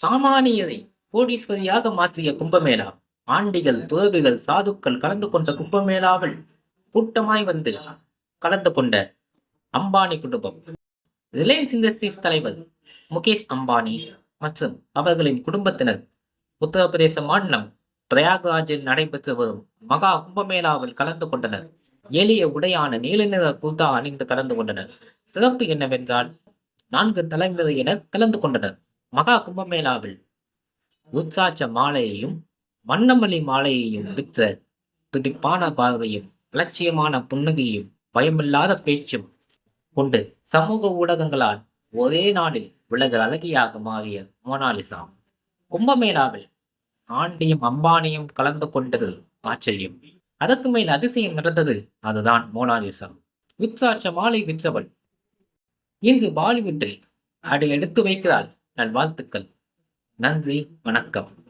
சாமானியரை கோடீஸ்வரியாக மாற்றிய கும்பமேளா. ஆண்டிகள் துறவிகள் சாதுக்கள் கலந்து கொண்ட கும்பமேளாவில் கூட்டமாய் வந்து கலந்து கொண்ட அம்பானி குடும்பம். ரிலையன்ஸ் இண்டஸ்ட்ரீஸ் தலைவர் முகேஷ் அம்பானி மற்றும் அவர்களின் குடும்பத்தினர் உத்தரப்பிரதேச மாநிலம் பிரயாக்ராஜில் நடைபெற்று வரும் மகா கும்பமேளாவில் கலந்து கொண்டனர். எளிய உடையான நீல நிற குர்தா அணிந்து கலந்து கொண்டனர். சிறப்பு என்னவென்றால் நான்கு தலைமுறையினர் கலந்து கொண்டனர். மகா கும்பமேளாவில் உற்சாச்ச மாலையையும் வண்ணமல்லி மாலையையும் விற்ற துடிப்பான பார்வையும் அலட்சியமான புன்னகையும் பயமில்லாத பேச்சும் கொண்டு சமூக ஊடகங்களால் ஒரே நாளில் உலக அழகியாக மாறிய மோனாலிசா. கும்பமேளாவில் ஆண்டியும் அம்பானியும் கலந்து கொண்டது ஆச்சரியம். அதற்கு மேல் அதிசயம் நடந்தது அதுதான் மோனாலிசா. உற்சாட்ச மாலை விற்றவள் இன்று பாலிவுட்டில் அடி எடுத்து வைக்கிறாள். நல் வாழ்த்துக்கள் நன்றி வணக்கம்.